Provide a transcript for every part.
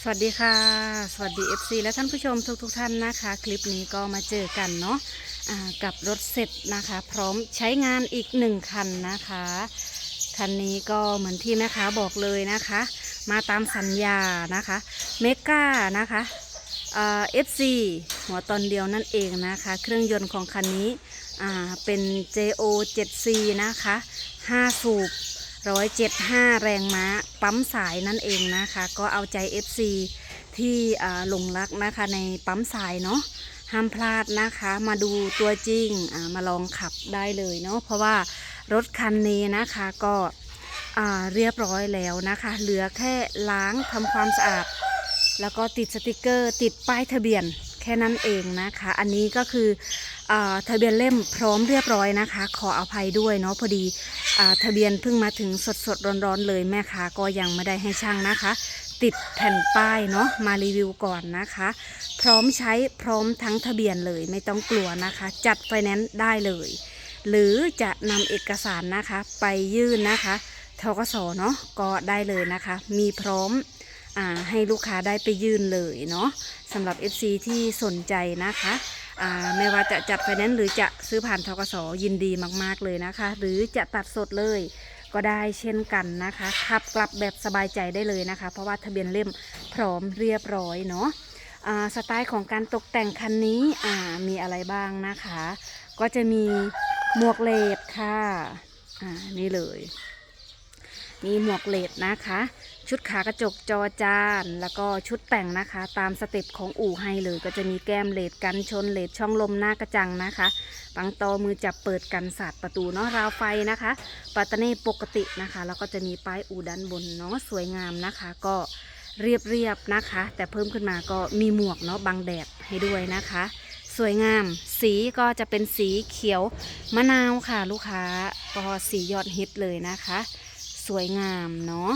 สวัสดีค่ะ สวัสดี FC และท่านผู้ชมทุกๆทท่านนะคะ คลิปนี้ก็มาเจอกันเนาะกับรถเสร็จนะคะ พร้อมใช้งานอีกหนึ่งคันนะคะคันนี้ก็เหมือนที่แม่ค้าบอกเลยนะคะ มาตามสัญญานะคะเมก้านะคะเอฟซีหัวตอนเดียวนั่นเองนะคะ เครื่องยนต์ของคันนี้เป็น JO 7C นะคะ 5 สูบ 175 แรงม้า ปั๊มสายนั่นเองนะคะ ก็เอาใจ FC ที่อ่หลงรักนะคะในปั๊มสายเนาะห้ามพลาดนะคะ มาดูตัวจริงามาลองขับได้เลยเนาะเพราะว่ารถคันนี้นะคะก็เรียบร้อยแล้วนะคะ เหลือแค่ล้างทำความสะอาด แล้วก็ติดสติกเกอร์ ติดป้ายทะเบียน ค่นั้นเองนะคะ อันนี้ก็คืออทะเบียนเล่มพร้อมเรียบร้อยนะคะ ขออภัยด้วยเนาะพอดีอทะเบียนเพิ่งมาถึงสดสดๆร้อนๆเลยแม่ค้าก็ยังไม่ได้ให้ช่างนะคะ ติดแผ่นป้ายเนาะมารีวิวก่อนนะคะ พร้อมใช้พร้อมทั้งทะเบียนเลยไม่ต้องกลัวนะคะ จัดไฟแนนซ์ได้เลย หรือจะนำเอกสารนะคะไปยื่นนะคะทกสเนาะก็ได้เลยนะคะ มีพร้อม ให้ลูกค้าได้ไปยื่นเลยเนาะสำหรับ FC ที่สนใจนะคะไม่ว่าจะจัดไฟแนนซ์หรือจะซื้อผ่านทกสยินดีมาก ๆ เลยนะคะ หรือจะตัดสดเลยก็ได้เช่นกันนะคะขับกลับแบบสบายใจได้เลยนะคะ เพราะว่าทะเบียนเล่มพร้อมเรียบร้อยเนาะสไตล์ของการตกแต่งคันนี้มีอะไรบ้างนะคะ ก็จะมีหมวกเลดค่ะนี่เลย มีหมวกเลดนะคะ ชุดขากระจกจอจาน แล้วก็ชุดแต่งนะคะ ตามสเต็ปของอู่ให้เลยก็จะมีแก้มเลดกันชนเลดช่องลมหน้ากระจังนะคะปังตอมือจับเปิดกันสาดประตูเนาะราวไฟนะคะปัตเตอร์เน่ปกตินะคะ แล้วก็จะมีป้ายอู่ด้านบนเนาะสวยงามนะคะ ก็เรียบๆนะคะ แต่เพิ่มขึ้นมาก็มีหมวกเนาะบังแดดให้ด้วยนะคะสวยงาม สีก็จะเป็นสีเขียวมะนาวค่ะ ลูกค้าก็สียอดฮิตเลยนะคะ สวยงามเนาะ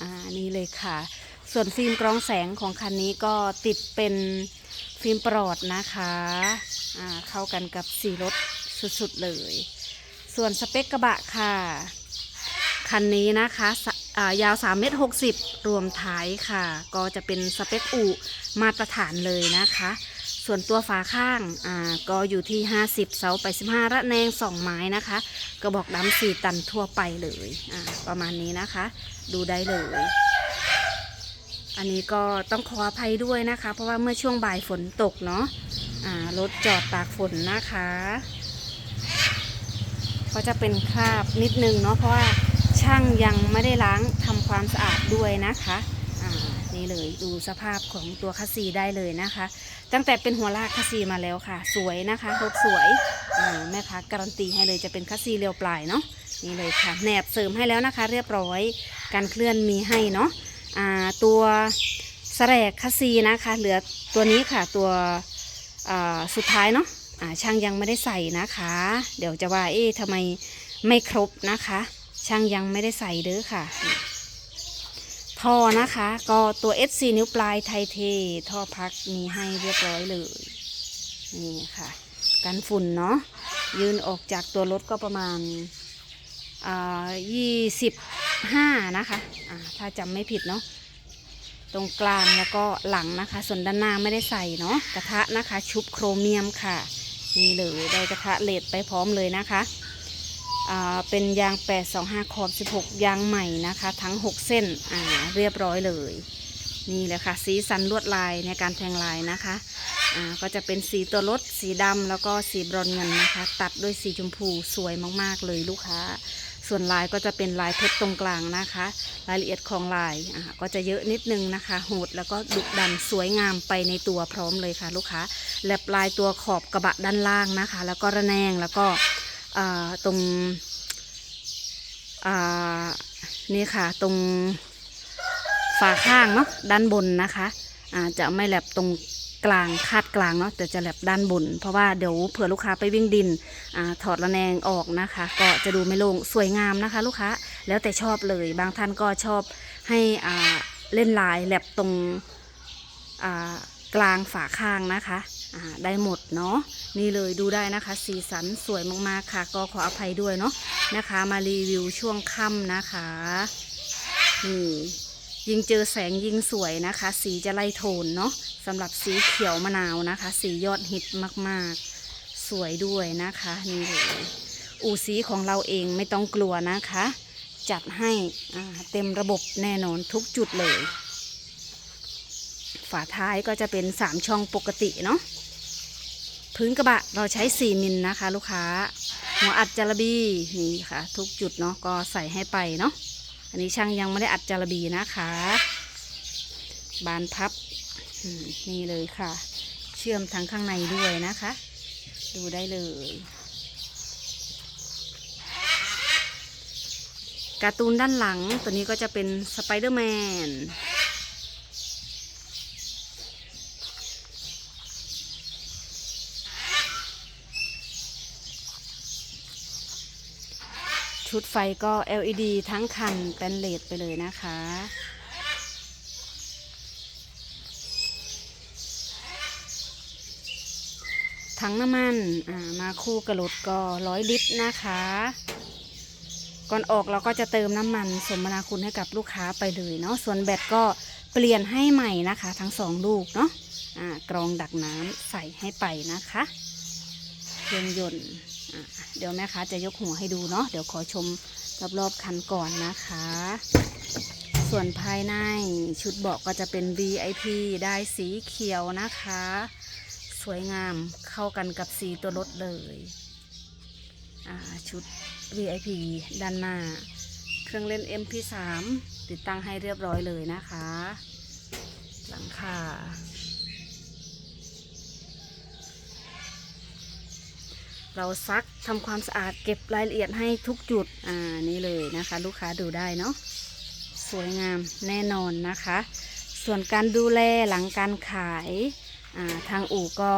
อ่านี่เลยค่ะ ส่วนฟิล์มกรองแสงของคันนี้ก็ติดเป็นฟิล์มปลอดนะคะอ่าเข้ากันกับสีรถสุดๆเลย ส่วนสเปคกระบะค่ะ คันนี้นะคะสอ่ายาว3เมตร60 รวมท้ายค่ะ ก็จะเป็นสเปคอูมาตรฐานเลยนะคะ ส่วนตัวฝาข้างอ่าก็อยู่ที่ 50 เสาไป 15 ระแนง 2 ไม้นะคะ กระบอกดำ4ตันทั่วไปเลยอ่าประมาณนี้นะคะ ดูได้เลย อันนี้ก็ต้องขออภัยด้วยนะคะ เพราะว่าเมื่อช่วงบ่ายฝนตกเนาะอ่ารถจอดตากฝนนะคะก็จะเป็นคราบนิดนึงเนาะเพราะว่าช่างยังไม่ได้ล้างทำความสะอาดด้วยนะคะ นี่เลย ดูสภาพของตัวคัสซีได้เลยนะคะ ตั้งแต่เป็นหัวลากคัสซีมาแล้วค่ะ สวยนะคะรถสวยแม่ค้าการันตีให้เลยจะเป็นคัสซีเรียวปลายเนาะนี่เลยค่ะแหนบเสริมให้แล้วนะคะ เรียบร้อยการเคลื่อนมีให้เนาะอ่าตัวแสแรกคัสซีนะคะ เหลือตัวนี้ค่ะตัวอ่าสุดท้ายเนาะอ่าช่างยังไม่ได้ใส่นะคะ เดี๋ยวจะว่าเอ๊ะทำไมไม่ครบนะคะ ช่างยังไม่ได้ใส่เด้อค่ะ ท่อนะคะ ก็ตัว SC นิ้วปลายไทเท ท่อพักมีให้เรียบร้อยเลย นี่ค่ะ กันฝุ่นเนาะยืนออกจากตัวรถก็ประมาณยี่สิบห้านะคะอ่าถ้าจำไม่ผิดเนาะตรงกลางแล้วก็หลังนะคะ ส่วนด้านหน้าไม่ได้ใส่เนาะกระทะนะคะ ชุบโครเมียมค่ะ นี่เลยได้กระทะเลดไปพร้อมเลยนะคะ เป็นยาง 825 ขอบ 16 ยางใหม่นะคะ ทั้ง 6 เส้นอ่าเรียบร้อยเลย นี่แหละค่ะ สีสันลวดลายในการแทงลายนะคะอ่าก็จะเป็นสีตัวรถ สีดำแล้วก็สีบรอนเงินนะคะ ตัดด้วยสีชมพูสวยมากๆเลยลูกค้า ส่วนลายก็จะเป็นลายเพชรตรงกลางนะคะ รายละเอียดของลายอ่าก็จะเยอะนิดนึงนะคะโหดแล้วก็ดุดันสวยงามไปในตัวพร้อมเลยค่ะ ลูกค้าและปลายตัวขอบกระบะด้านล่างนะคะ แล้วก็ระแนงแล้วก็ ตรงนี่ค่ะตรงฝาข้างเนาะด้านบนนะคะจะไม่แหลบตรงกลางคาดกลางเนาะแต่จะแหลบด้านบน เพราะว่าเดี๋ยวเผื่อลูกค้าไปวิ่งดินอถอดระแนงออกนะคะ ก็จะดูไม่ลงสวยงามนะคะ ลูกค้าแล้วแต่ชอบเลยบางท่านก็ชอบให้เล่นลายแหลบตรงกลางฝาข้างนะคะ ได้หมดเนาะนี่เลยดูได้นะคะ สีสันสวยมากๆค่ะ ก็ขออภัยด้วยเนาะนะคะ มารีวิวช่วงค่ำนะคะนี่ยิ่งเจอแสงยิ่งสวยนะคะ สีจะไล่โทนเนาะสำหรับสีเขียวมะนาวนะคะ สียอดฮิตมากๆ สวยด้วยนะคะนี่เลยอูสีของเราเองไม่ต้องกลัวนะคะ จัดให้เต็มระบบแน่นอนทุกจุดเลย ฝาท้ายก็จะเป็น 3 ช่องปกติเนาะ พื้นกระบะเราใช้ 4 มิลนะคะ ลูกค้า หัวอัดจารบีนี่ค่ะ ทุกจุดเนาะก็ใส่ให้ไปเนาะอันนี้ช่างยังไม่ได้อัดจารบีนะคะ บานพับนี่เลยค่ะ เชื่อมทั้งข้างในด้วยนะคะ ดูได้เลยการ์ตูนด้านหลังตัวนี้ก็จะเป็นสไปเดอร์แมน ชุดไฟก็ LED ทั้งคันแตนเลสไปเลยนะคะ ถังน้ำมันมาคู่กับรถก็ร้อยลิตรนะคะ ก่อนออกเราก็จะเติมน้ำมันสมนาคุณให้กับลูกค้าไปเลยเนาะ ส่วนแบตก็เปลี่ยนให้ใหม่นะคะ ทั้งสองลูกเนาะอ่ากรองดักน้ำใส่ให้ไปนะคะ เครื่องยนต์ เดี๋ยวแม่ค้าจะยกหัวให้ดูเนาะเดี๋ยวขอชมรอบๆคันก่อนนะคะ ส่วนภายในชุดเบาะก็จะเป็น VIP ได้สีเขียวนะคะ สวยงามเข้ากันกับสีตัวรถเลยชุด VIP ด้านหน้า เครื่องเล่น MP3 ติดตั้งให้เรียบร้อยเลยนะคะ หลังคา เราซักทำความสะอาดเก็บรายละเอียดให้ทุกจุด อ่า นี่เลยนะคะ ลูกค้าดูได้เนาะ สวยงามแน่นอนนะคะ ส่วนการดูแลหลังการขาย อ่า ทางอู่ก็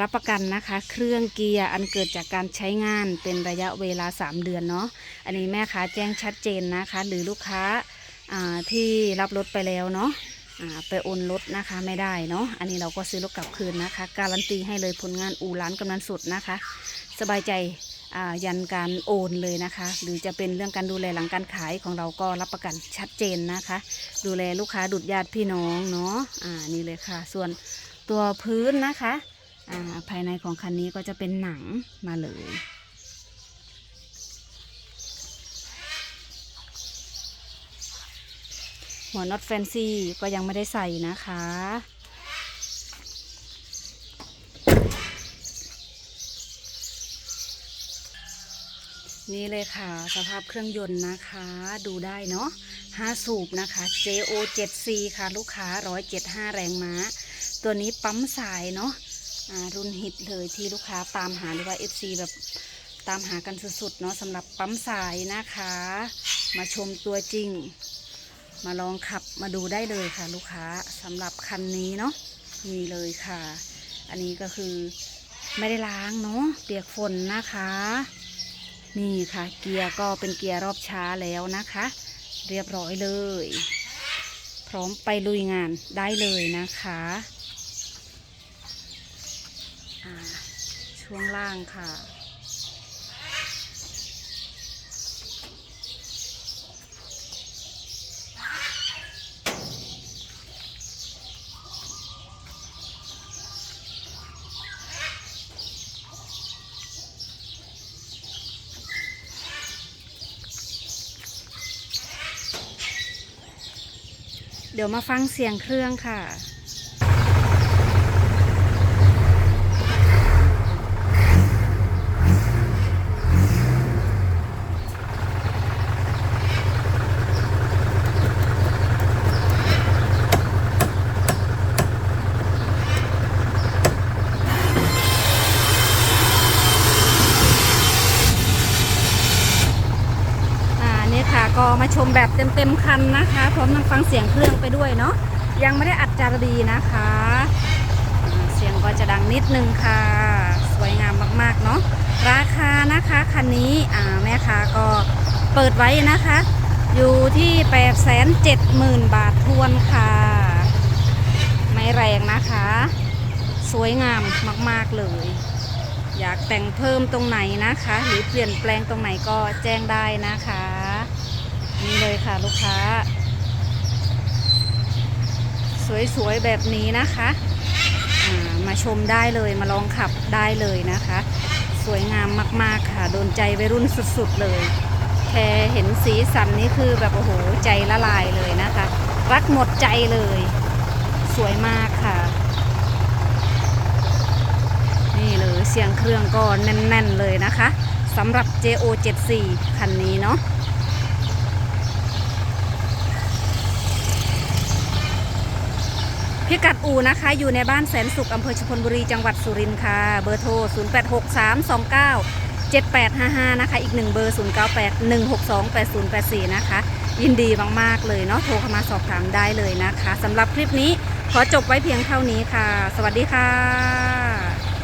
รับประกันนะคะ เครื่องเกียร์อันเกิดจากการใช้งานเป็นระยะเวลา 3 เดือนเนาะ อันนี้แม่ค้าแจ้งชัดเจนนะคะ หรือลูกค้าาที่รับรถไปแล้วเนาะ ไปโอนรถนะคะไม่ได้เนาะอันนี้เราก็ซื้อรถกลับคืนนะคะ การันตีให้เลยผลงานอู่ร้านกำนันสุดนะคะ สบายใจยันการโอนเลยนะคะ หรือจะเป็นเรื่องการดูแลหลังการขายของเราก็รับประกันชัดเจนนะคะ ดูแลลูกค้าดุดญาติพี่น้องเนาะอ่านี่เลยค่ะ ส่วนตัวพื้นนะคะอ่าภายในของคันนี้ก็จะเป็นหนังมาเลย หัวน็อตแฟนซีก็ยังไม่ได้ใส่นะคะ นี่เลยค่ะ สภาพเครื่องยนต์นะคะ ดูได้เนาะ5สูบนะคะ JO 7C ค่ะลูกค้า 175 แรงม้า ตัวนี้ปั๊มสายเนาะรุ่นฮิตเลยที่ลูกค้าตามหาหรือว่า FC แบบตามหากันสุดๆเนาะสำหรับปั๊มสายนะคะ มาชมตัวจริง มาลองขับมาดูได้เลยค่ะ ลูกค้าสำหรับคันนี้เนาะนี่เลยค่ะ อันนี้ก็คือไม่ได้ล้างเนาะเปียกฝนนะคะ นี่ค่ะ เกียร์ก็เป็นเกียร์รอบช้าแล้วนะคะ เรียบร้อยเลย พร้อมไปลุยงานได้เลยนะคะช่วงล่างค่ะ เดี๋ยวมาฟังเสียงเครื่องค่ะ อ่านี่ค่ะก็มา ชมแบบเต็มๆคันนะคะ พร้อมทั้งฟังเสียงเครื่องไปด้วยเนาะยังไม่ได้อัดจารดีนะคะ เสียงก็จะดังนิดนึงค่ะ สวยงามมากๆเนาะราคานะคะคันนี้อ่าแม่ค้าก็เปิดไว้นะคะ อยู่ที่ 870,000 บาททวนค่ะ ไม่แรงนะคะ สวยงามมากๆเลย อยากแต่งเพิ่มตรงไหนนะคะ หรือเปลี่ยนแปลงตรงไหนก็แจ้งได้นะคะ นี่เลยค่ะลูกค้า สวยๆแบบนี้นะคะามาชมได้เลยมาลองขับได้เลยนะคะ สวยงามมากๆค่ะ โดนใจวัยรุ่นสุดๆเลย แค่เห็นสีสันนี่คือแบบโอ้โหใจละลายเลยนะคะ รักหมดใจเลย สวยมากค่ะ นี่เลยเสียงเครื่องก็แน่น ๆ เลยนะคะสำหรับ JO74 คันนี้เนาะ พิกัดอูนะคะ อยู่ในบ้านแสนสุขอำเภอชุมพลบุรีจังหวัดสุรินทร์ค่ะ เบอร์โทร 086329 7855 นะคะ อีกหนึ่งเบอร์ 0981628084 นะคะ ยินดีมาก ๆ เลยเนาะโทรเข้ามาสอบถามได้เลยนะคะสำหรับคลิปนี้ขอจบไว้เพียงเท่านี้ค่ะ สวัสดีค่ะ